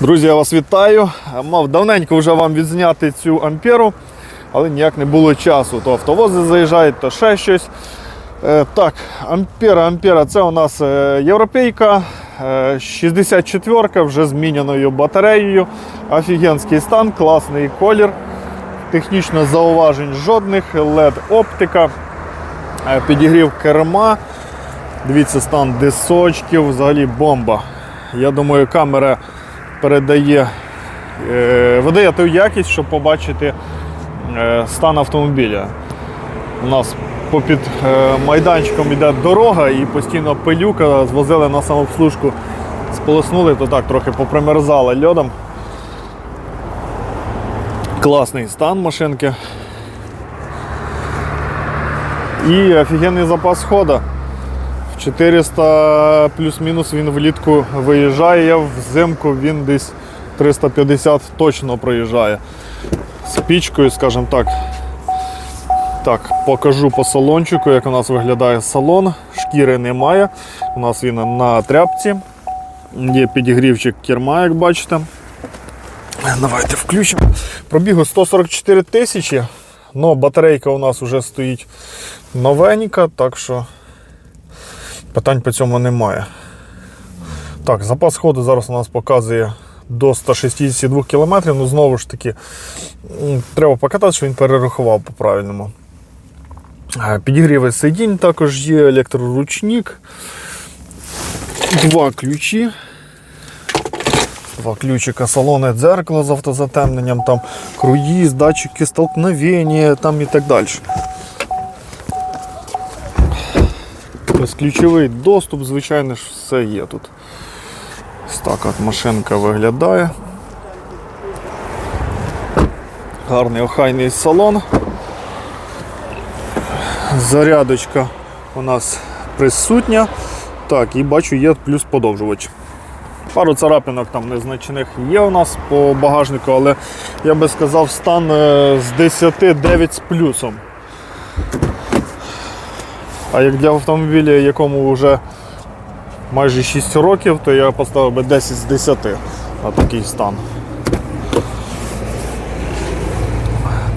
Друзі, я вас вітаю. Мав давненько вже вам відзняти цю амперу, але ніяк не було часу. То автовози заїжджають, то ще щось. Е, так, ампера, ампера це у нас е, європейка. е, 64 вже зміняною батареєю. Офігенський стан, класний колір. Технічно зауважень жодних, LED оптика, е, підігрів керма. Дивіться, стан дисочків, взагалі бомба. Я думаю, камера передає, е, видає ту якість, щоб побачити е, стан автомобіля. У нас попід е, майданчиком йде дорога і постійно пилюка, звозили на самообслужку, сполоснули, то так трохи попримерзали льодом. Класний стан машинки. І офігенний запас хода. 400 плюс-мінус він влітку виїжджає, взимку він десь 350 точно проїжджає. З пічкою, скажімо так. Так, покажу по салончику, як у нас виглядає салон. Шкіри немає. У нас він на тряпці. Є підігрівчик керма, як бачите. Давайте включимо. Пробігу 144 тисячі. але батарейка у нас вже стоїть новенька, так що питань по цьому немає. Так, запас ходу зараз у нас показує до 162 км. Ну, знову ж таки, треба покатати, щоб він перерахував по-правильному. Е, Підігріви сидінь також є, електроручник. Два ключі. Два ключика, салонне дзеркало з автозатемненням, там круїз, датчики столкновення там і так далі. Безключовий доступ, звичайно ж, все є тут. Ось так от машинка виглядає. Гарний охайний салон. Зарядочка у нас присутня. Так, і бачу, є плюс подовжувач. Пару царапинок там незначних є у нас по багажнику, але я би сказав, стан е, з 10 9 з плюсом. А як для автомобіля, якому вже майже 6 років, то я поставив би 10 з 10 на такий стан.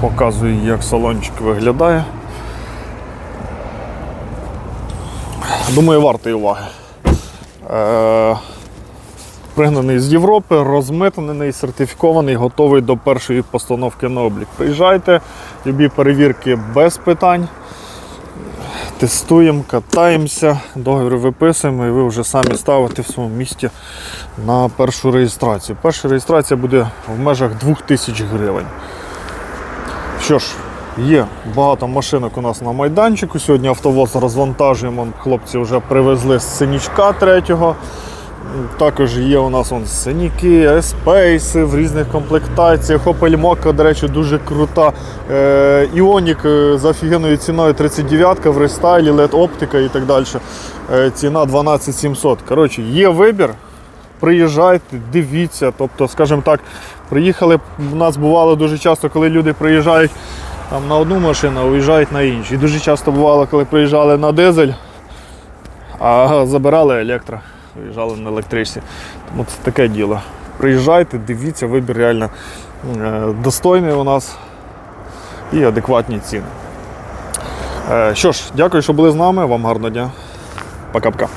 Показую, як салончик виглядає. Думаю, вартий уваги. Е, пригнаний з Європи, розмитнений, сертифікований, готовий до першої постановки на облік. Приїжджайте, любі перевірки без питань. Тестуємо, катаємося, договір виписуємо і ви вже самі ставите в своєму місті на першу реєстрацію. Перша реєстрація буде в межах 2000 гривень. Що ж, є багато машинок у нас на майданчику. Сьогодні автовоз розвантажуємо. Хлопці вже привезли з синічка третього. Також є у нас вон синіки, еспейси в різних комплектаціях. Opel Mokka, до речі, дуже крута. Е, Іонік е, з офігенною ціною 39 в рестайлі, LED оптика і так далі. Е, ціна 12700. Коротше, є вибір. Приїжджайте, дивіться. Тобто, скажімо так, приїхали. У нас бувало дуже часто, коли люди приїжджають там, на одну машину, а уїжджають на іншу. І дуже часто бувало, коли приїжджали на дизель, а забирали електро, виїжджали на електричці. Тому це таке діло. Приїжджайте, дивіться, вибір реально е, достойний у нас і адекватні ціни. Е, Що ж, дякую, що були з нами. Вам гарного дня. Пока-пока.